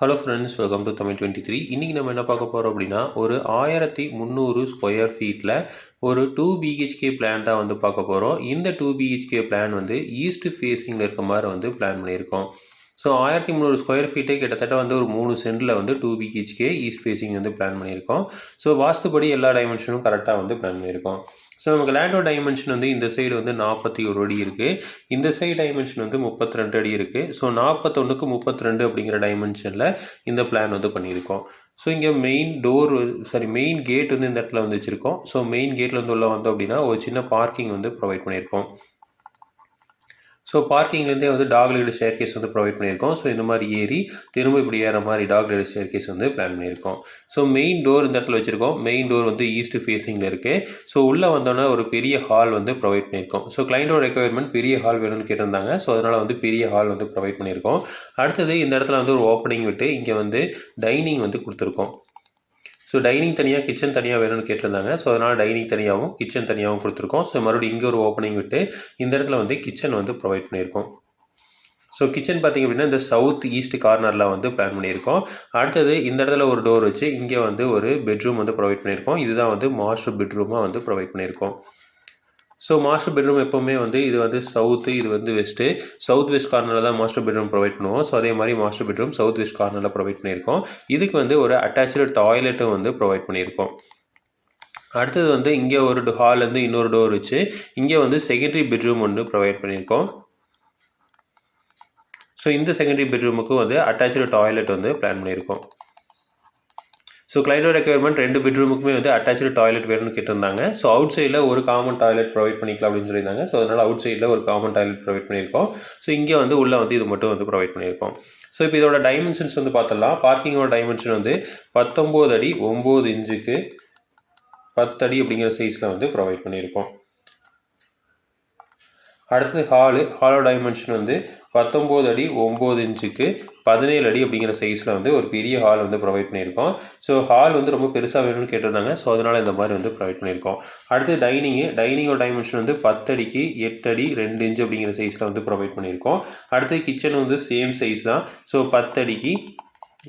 Hello friends welcome to Tamil twenty three இன்றைக்கி நம்ம என்ன பார்க்க போகிறோம் அப்படின்னா ஒரு ஆயிரத்தி முந்நூறு ஸ்கொயர் ஃபீட்டில் ஒரு டூ பிஹெச்கே பிளான் தான் வந்து பார்க்க போகிறோம் இந்த டூ பிஹெச்கே பிளான் வந்து ஈஸ்ட் ஃபேஸிங்கில் இருக்க மாதிரி வந்து பிளான் பண்ணியிருக்கோம். ஸோ ஆயிரத்தி முந்நூறு ஸ்கொயர் ஃபீட்டே கிட்டத்தட்ட வந்து ஒரு மூணு சென்டில் வந்து டூ பிஹெச்கே ஈஸ்ட் ஃபேஸிங் வந்து பிளான் பண்ணியிருக்கோம். ஸோ வாஸ்துபடி எல்லா டைமென்ஷனும் கரெக்டாக வந்து பிளான் பண்ணியிருக்கோம். ஸோ நமக்கு லேண்டோ டைமென்ஷன் வந்து இந்த சைடு வந்து நாற்பத்தி ஒரு அடி இருக்குது இந்த சைடு டைமென்ஷன் வந்து முப்பத்தி ரெண்டு அடி இருக்குது ஸோ நாற்பத்தொன்றுக்கு முப்பத்தி ரெண்டு அப்படிங்கிற டைமென்ஷனில் இந்த பிளான் வந்து பண்ணியிருக்கோம். ஸோ இங்கே main door sorry main gate வந்து இந்த இடத்துல வந்து வச்சுருக்கோம். ஸோ மெயின் கேட்டில் வந்து உள்ள வந்தோம் அப்படின்னா ஒரு சின்ன பார்க்கிங் வந்து ப்ரொவைட் பண்ணியிருக்கோம். ஸோ பார்க்கிங்லேருந்தே வந்து டாக் லீடு ஷேர் கேஸ் வந்து ப்ரொவைட் பண்ணியிருக்கோம். ஸோ இந்த மாதிரி ஏறி திரும்ப இப்படி ஏற மாதிரி டாக் லைடு ஷேர் கேஸ் வந்து பிளான் பண்ணியிருக்கோம். ஸோ மெயின் டோர் இந்த இடத்துல வச்சுருக்கோம். மெயின் டோர் வந்து ஈஸ்ட் ஃபேஸிங்கில் இருக்குது ஸோ உள்ளே வந்தோன்னே ஒரு பெரிய ஹால் வந்து ப்ரொவைட் பண்ணியிருக்கோம். ஸோ கிளைண்டோட ரெக்குவயர்மெண்ட் பெரிய ஹால் வேணும்னு கேட்டிருந்தாங்க. ஸோ அதனால் வந்து பெரிய ஹால் வந்து ப்ரொவைட் பண்ணியிருக்கோம். அடுத்தது இந்த இடத்துல வந்து ஒரு ஓப்பனிங் விட்டு இங்கே வந்து டைனிங் வந்து கொடுத்துருக்கோம். ஸோ டைனிங் தனியாக கிச்சன் தனியாக வேணும்னு கேட்டிருந்தாங்க. ஸோ அதனால் டைனிங் தனியாகவும் கிச்சன் தனியாகவும் கொடுத்துருக்கோம். ஸோ மறுபடியும் இங்கே ஒரு ஓப்பனிங் விட்டு இந்த இடத்துல வந்து கிச்சன் வந்து ப்ரொவைட் பண்ணியிருக்கோம். ஸோ கிச்சன் பார்த்திங்க அப்படின்னா இந்த சவுத் ஈஸ்ட் கார்னரில் வந்து பிளான் பண்ணியிருக்கோம். அடுத்தது இந்த இடத்துல ஒரு டோர் வச்சு இங்கே வந்து ஒரு பெட்ரூம் வந்து ப்ரொவைட் பண்ணியிருக்கோம். இதுதான் வந்து மாஸ்டர் பெட்ரூமாக வந்து ப்ரொவைட் பண்ணியிருக்கோம். ஸோ மாஸ்டர் பெட்ரூம் எப்போவுமே வந்து இது வந்து சவுத்து இது வந்து வெஸ்ட்டு சவுத் வெஸ்ட் கார்னரில் தான் மாஸ்டர் பெட்ரூம் ப்ரொவைட் பண்ணுவோம். ஸோ அதே மாதிரி மாஸ்டர் பெட்ரூம் சவுத் வெஸ்ட் கார்னரில் ப்ரொவைட் பண்ணியிருக்கோம். இதுக்கு வந்து ஒரு அட்டாச்சு டாய்லெட்டும் வந்து ப்ரொவைட் பண்ணியிருக்கோம். அடுத்தது வந்து இங்கே ஒரு ஹால்லேருந்து இன்னொரு டோர் வச்சு இங்கே வந்து செகண்டரி பெட்ரூம் ஒன்று ப்ரொவைட் பண்ணியிருக்கோம். ஸோ இந்த செகண்டரி பெட்ரூமுக்கும் வந்து அட்டாச்சு டாய்லெட் வந்து பிளான் பண்ணியிருக்கோம். ஸோ கிளைண்டோ ரெக்குயர்மெண்ட் ரெண்டு பெட்ரூமுக்குமே வந்து அட்டாச்சு டாய்லெட் வேணும்னு கேட்டிருந்தாங்க. ஸோ அவுட் சைடில் ஒரு காமன் டாய்லெட் ப்ரொவைட் பண்ணிக்கலாம் அப்படின்னு சொல்லியிருந்தாங்க. ஸோ அதனால் அவுட் சைடில் ஒரு காமன் டாய்லெட் ப்ரொவைட் பண்ணியிருக்கோம். ஸோ இங்கே வந்து உள்ளே வந்து இது மட்டும் வந்து ப்ரொவைட் பண்ணியிருக்கோம். ஸோ இப்போ இதோட டைமென்ஷன்ஸ் வந்து பார்த்தலாம் பார்க்கிங்கோட டைமென்ஷன் வந்து பத்தொம்போது அடி ஒம்பது இன்ச்சுக்கு பத்தடி அப்படிங்கிற சைஸில் வந்து ப்ரொவைட் பண்ணியிருக்கோம். அடுத்தது ஹாலு. ஹாலோட டைமென்ஷன் வந்து பத்தொம்போது அடி ஒம்பது இன்ச்சுக்கு பதினேழு அடி அப்படிங்கிற சைஸில் வந்து ஒரு பெரிய ஹால் வந்து ப்ரொவைட் பண்ணியிருக்கோம். ஸோ ஹால் வந்து ரொம்ப பெருசாக வேணும்னு கேட்டிருந்தாங்க. ஸோ அதனால் இந்த மாதிரி வந்து ப்ரொவைட் பண்ணியிருக்கோம். அடுத்து டைனிங்கு டைனிங்கோட டைமென்ஷன் வந்து பத்தடிக்கு எட்டு அடி ரெண்டு இன்ச்சு அப்படிங்கிற சைஸில் வந்து ப்ரொவைட் பண்ணியிருக்கோம். அடுத்து கிச்சன் வந்து சேம் சைஸ் தான். ஸோ பத்தடிக்கு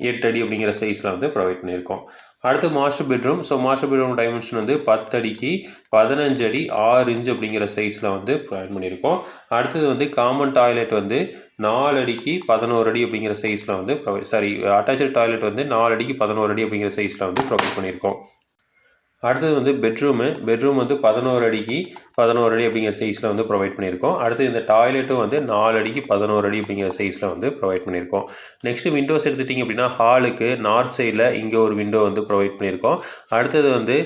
எட்டு அடி அப்படிங்கிற சைஸில் வந்து ப்ரொவைட் பண்ணியிருக்கோம். அடுத்து master bedroom so master bedroom dimension வந்து பத்தடிக்கு பதினஞ்சு அடி ஆறு இன்ச் அப்படிங்கிற சைஸில் வந்து ப்ரொவைட் பண்ணியிருக்கோம். அடுத்தது வந்து காமன் டாய்லெட் வந்து நாலு அடிக்கு பதினோரு அடி அப்படிங்கிற சைஸில் வந்து ப்ரொவைட் சாரி அட்டாச்சு டாய்லெட் வந்து நாலு அடிக்கு பதினோரு அடி அப்படிங்கிற சைஸில் வந்து ப்ரொவைட் பண்ணியிருக்கோம். அடுத்தது வந்து பெட்ரூமு பெட்ரூம் வந்து பதினோரு அடிக்கு பதினோரு அடி அப்படிங்கிற சைஸில் வந்து ப்ரொவைட் பண்ணியிருக்கோம். அடுத்து இந்த டாய்லெட்டும் வந்து நாலு அடிக்கு பதினோரு அடி அப்படிங்கிற சைஸில் வந்து ப்ரொவைட் பண்ணியிருக்கோம். நெக்ஸ்ட்டு விண்டோஸ் எடுத்துட்டிங்க அப்படின்னா ஹாலுக்கு நார்த் சைடில் இங்கே ஒரு விண்டோ வந்து ப்ரொவைட் பண்ணியிருக்கோம். அடுத்தது வந்து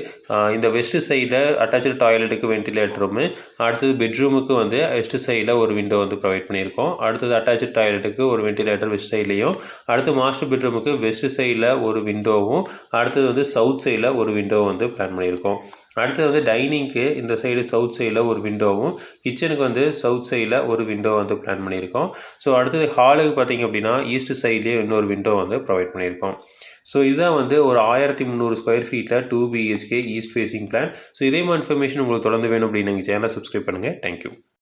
இந்த வெஸ்ட் சைடில் அட்டாச்சு டாய்லெட்டுக்கு வென்டிலேட்டருமே அடுத்தது பெட்ரூமுக்கு வந்து வெஸ்ட் சைடில் ஒரு விண்டோ வந்து ப்ரொவைட் பண்ணியிருக்கோம். அடுத்தது அட்டாச்சு டாய்லெட்டுக்கு ஒரு வென்டிலேட்டர் வெஸ்ட் சைட்லேயும் அடுத்து மாஸ்டர் பெட்ரூமுக்கு வெஸ்ட் சைடில் ஒரு விண்டோவும் அடுத்தது வந்து சவுத் சைடில் ஒரு விண்டோ வந்து பிளான் பண்ணியிருக்கோம். அடுத்தது வந்து டைனிங்க்கு இந்த சைடு சவுத் சைடில் ஒரு விண்டோவும் கிச்சனுக்கு வந்து சவுத் சைடில் ஒரு விண்டோ வந்து பிளான் பண்ணியிருக்கோம். ஸோ அடுத்தது ஹாலுக்கு பார்த்திங்க அப்படின்னா ஈஸ்ட் சைட்லேயே இன்னொரு விண்டோ வந்து ப்ரொவைட் பண்ணியிருக்கோம். ஸோ இதுதான் வந்து ஒரு ஆயிரத்தி முந்நூறு ஸ்கொயர் ஃபீட்டில் two BHK east facing plan so இதே மாதிரி இன்ஃபர்மேஷன் உங்களுக்கு தொடர்ந்து வேணும் அப்படின்னு நீங்கள் சேனலை சப்ஸ்கிரைப் பண்ணுங்கள் தேங்க்யூ